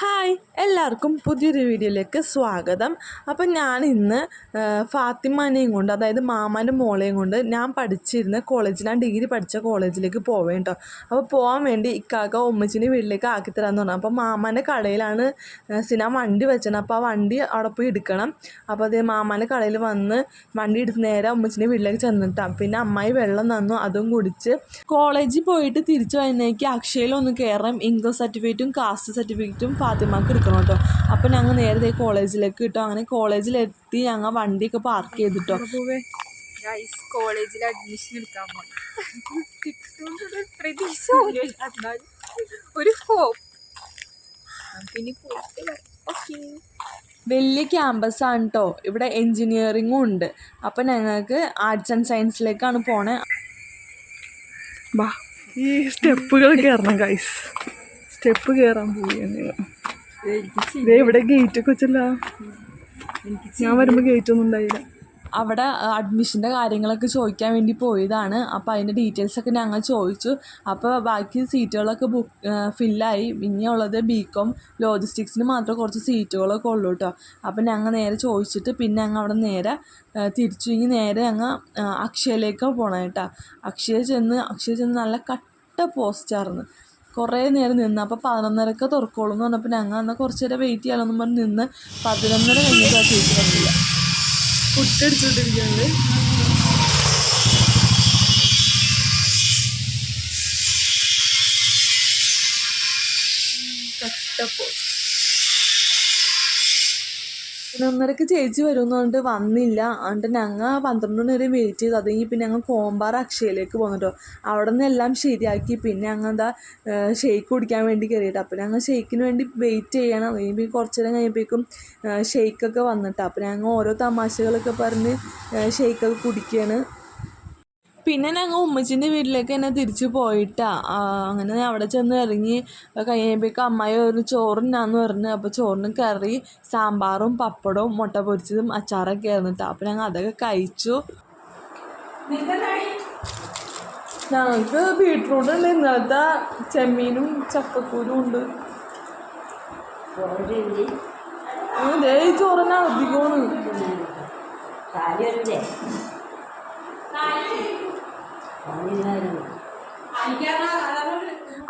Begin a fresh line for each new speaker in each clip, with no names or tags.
Hi എല്ലാവർക്കും പുതിയൊരു വീഡിയോയിലേക്ക് സ്വാഗതം. അപ്പം ഞാൻ ഇന്ന് ഫാത്തിമാനെയും കൊണ്ട് അതായത് മാമാന്റെ മോളെയും കൊണ്ട് ഞാൻ പഠിച്ചിരുന്ന കോളേജിൽ ഞാൻ ഡിഗ്രി പഠിച്ച കോളേജിലേക്ക് പോവേം കേട്ടോ അപ്പോൾ പോകാൻ വേണ്ടി ഇക്കാക്ക ഉമ്മച്ചിന്റെ വീട്ടിലേക്ക് ആക്കി തരാമെന്ന് പറഞ്ഞു. അപ്പോൾ മാമാന്റെ കടയിലാണ് സിന വണ്ടി വെച്ചത് അപ്പോൾ ആ വണ്ടി അവിടെ പോയി എടുക്കണം. അപ്പോൾ അതേ മാമാന്റെ കടയിൽ വന്ന് വണ്ടി എടുത്ത് നേരെ ഉമ്മച്ചിന്റെ വീട്ടിലേക്ക് ചെന്നിട്ടാണ് പിന്നെ അമ്മായി വെള്ളം തന്നു അതും കുടിച്ച്. കോളേജിൽ പോയിട്ട് തിരിച്ചു വന്നേക്ക് അക്ഷയയിലൊന്ന് കയറാം ഇൻകം സർട്ടിഫിക്കറ്റും കാസ്റ്റ് സർട്ടിഫിക്കറ്റും ഫാത്തിമാക്ക് എടുക്കണം കേട്ടോ അപ്പോൾ ഞങ്ങൾ നേരത്തെ കോളേജിലേക്ക് കിട്ടും അങ്ങനെ കോളേജിലെത്തി ഞങ്ങൾ വണ്ടിയൊക്കെ പാർക്ക് ചെയ്തിട്ടോ.
ഗൈസ് കോളേജിൽ അഡ്മിഷൻ എടുക്കാൻ പോണം കിട്ടുമെന്നൊരു പ്രതീക്ഷ പോലും ഇല്ല. എന്നാലും ഒരു ഹോപ്പ് പിന്നെ പോയിട്ട് ഓക്കെ
വലിയ ക്യാമ്പസാണ് കേട്ടോ ഇവിടെ എൻജിനീയറിങ്ങും ഉണ്ട്. അപ്പൊ ഞങ്ങൾക്ക് ആർട്സ് ആൻഡ് സയൻസിലേക്കാണ് പോണേ.
ഈ സ്റ്റെപ്പുകൾ കയറണം ഗൈസ് സ്റ്റെപ്പ് കയറാൻ പോവുകയാണ്. ഇവിടെ ഗേറ്റ് ഒക്കെ വെച്ചല്ല. ഞാൻ വരുമ്പോൾ ഗേറ്റ് ഒന്നും ഉണ്ടായില്ല.
അവിടെ അഡ്മിഷന്റെ കാര്യങ്ങളൊക്കെ ചോദിക്കാൻ വേണ്ടി പോയതാണ്. അപ്പോൾ അതിന്റെ ഡീറ്റെയിൽസൊക്കെ ഞങ്ങൾ ചോദിച്ചു. അപ്പോൾ ബാക്കി സീറ്റുകളൊക്കെ ബുക്ക് ഫില്ലായി ഇനിയുള്ളത് ബി കോം ലോജിസ്റ്റിക്സിന് മാത്രം കുറച്ച് സീറ്റുകളൊക്കെ ഉള്ളൂ കേട്ടോ അപ്പോൾ ഞങ്ങൾ നേരെ ചോദിച്ചിട്ട് പിന്നെ ഞങ്ങൾ അവിടെ നേരെ തിരിച്ചു. ഇനി നേരെ ഞങ്ങൾ അക്ഷയയിലേക്കാണ് പോകണം കേട്ടോ അക്ഷയ ചെന്ന് അക്ഷയ ചെന്ന് നല്ല കട്ട പോസ്റ്റായിരുന്നു കുറേ നേരം നിന്ന്. അപ്പോൾ പതിനൊന്നരക്ക് തുറക്കോളൂ എന്ന് പറഞ്ഞപ്പോൾ ഞങ്ങൾ എന്നാൽ കുറച്ച് നേരം വെയിറ്റ് ചെയ്യാമെന്നും പറഞ്ഞ് നിന്ന് പതിനൊന്നര കഴിഞ്ഞിട്ട് ആ ചേച്ചി വന്നില്ല.
ഫുഡ് അടിച്ചുകൊണ്ടിരിക്കുന്നത്
കട്ടപ്പോ പതിനൊന്നരക്ക് ചേച്ചി വരുമെന്ന് പറഞ്ഞിട്ട് വന്നില്ല. എന്നിട്ട് ഞങ്ങൾ പന്ത്രണ്ട് മണി വരെ വെയിറ്റ് ചെയ്തു. അത് കഴിഞ്ഞ് പിന്നെ ഞങ്ങൾ കോമ്പാറ അക്ഷയയിലേക്ക് പോന്നിട്ടോ അവിടെ നിന്ന് എല്ലാം ശരിയാക്കി. പിന്നെ ഞങ്ങൾ എന്താ ഷെയ്ക്ക് കുടിക്കാൻ വേണ്ടി കയറിയിട്ട് അപ്പോൾ ഞങ്ങൾ ഷെയ്ക്കിന് വേണ്ടി വെയിറ്റ് ചെയ്യണം. കഴിയുമ്പോൾ കുറച്ച് നേരം കഴിയുമ്പോഴേക്കും ഷെയ്ക്കൊക്കെ വന്നിട്ട്. അപ്പോൾ ഞങ്ങൾ ഓരോ തമാശകളൊക്കെ പറഞ്ഞ് ഷെയ്ക്കൊക്കെ കുടിക്കുകയാണ് പിന്നെ ഞങ്ങൾ ഉമ്മച്ചിന്റെ വീട്ടിലേക്ക് തന്നെ തിരിച്ചു പോയിട്ടാ. അങ്ങനെ ഞാൻ അവിടെ ചെന്ന് ഇറങ്ങി. കഴിയുമ്പോഴേക്കും അമ്മായി ഒരു ചോറിനാന്ന് പറഞ്ഞു. അപ്പോൾ ചോറിന് കറി സാമ്പാറും പപ്പടവും മുട്ട പൊരിച്ചതും അച്ചാറൊക്കെ ആയിരുന്നു കേട്ടോ അപ്പോൾ ഞങ്ങൾ അതൊക്കെ കഴിച്ചു. ഞങ്ങൾക്ക് ബീട്രൂട്ട് ഉണ്ട്. ഇന്നലത്തെ ചെമ്മീനും ചക്കക്കൂരും ഉണ്ട്. ഉം, ദേ ഈ ചോറിന് അധികമാണ്.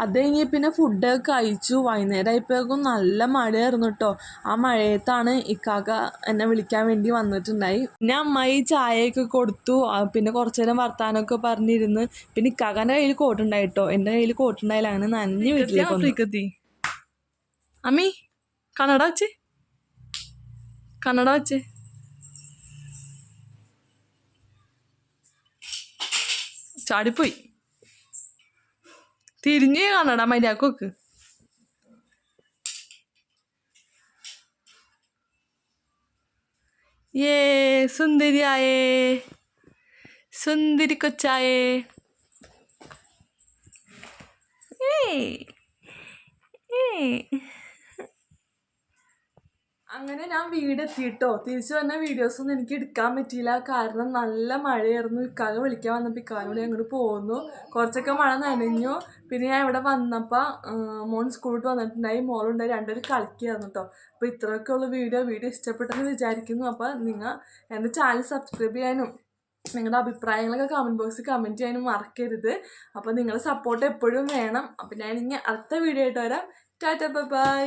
അത് കഴിഞ്ഞ് പിന്നെ ഫുഡൊക്കെ കഴിച്ചു. വൈകുന്നേരം ആയപ്പോഴേക്കും നല്ല മഴയായിരുന്നു കേട്ടോ ആ മഴയത്താണ് ഇക്കാക്ക എന്നെ വിളിക്കാൻ വേണ്ടി വന്നിട്ടുണ്ടായി. പിന്നെ അമ്മായി ചായയൊക്കെ കൊടുത്തു. പിന്നെ കുറച്ചു നേരം വർത്താനമൊക്കെ പറഞ്ഞിരുന്ന്. പിന്നെ ഇക്കാക്കാന്റെ കയ്യിൽ കോട്ടുണ്ടായി കേട്ടോ എന്റെ കയ്യിൽ കോട്ടുണ്ടായില്ല അങ്ങനെ നന്ദി വീട്ടിലേക്ക് അമ്മി കന്നഡ വച്ചേ. കന്നഡ വെച്ച്. ചാടിപ്പോയി തിരിഞ്ഞ് കാണടാ മര്യാദയ്ക്ക് ഏ സുന്ദരിയായേ സുന്ദരി കൊച്ചായേ ഏ ഏയ്. അങ്ങനെ ഞാൻ വീടെത്തിയിട്ടോ തിരിച്ചു വന്ന വീഡിയോസ് ഒന്നും എനിക്ക് എടുക്കാൻ പറ്റിയില്ല. കാരണം നല്ല മഴയായിരുന്നു. ഇക്കാലം വിളിക്കാൻ വന്നപ്പോൾ ഇക്കാനോട് അങ്ങോട്ട് പോന്നു. കുറച്ചൊക്കെ മഴ നനഞ്ഞു. പിന്നെ ഞാൻ ഇവിടെ വന്നപ്പോൾ മോൻ സ്കൂളിട്ട് വന്നിട്ടുണ്ടായി. മോളുണ്ടായി രണ്ടുപേരും കളിക്കുകയായിരുന്നു കേട്ടോ അപ്പോൾ ഇത്രയൊക്കെ ഉള്ള വീഡിയോ. വീഡിയോ ഇഷ്ടപ്പെട്ടെന്ന് വിചാരിക്കുന്നു. അപ്പോൾ നിങ്ങൾ എന്റെ ചാനൽ സബ്സ്ക്രൈബ് ചെയ്യാനും നിങ്ങളുടെ അഭിപ്രായങ്ങളൊക്കെ കമന്റ് ബോക്സിൽ കമന്റ് ചെയ്യാനും മറക്കരുത്. അപ്പോൾ നിങ്ങളുടെ സപ്പോർട്ട് എപ്പോഴും വേണം. അപ്പോൾ ഞാൻ ഇനി അടുത്ത വീഡിയോ ആയിട്ട് വരാം. Tata bye.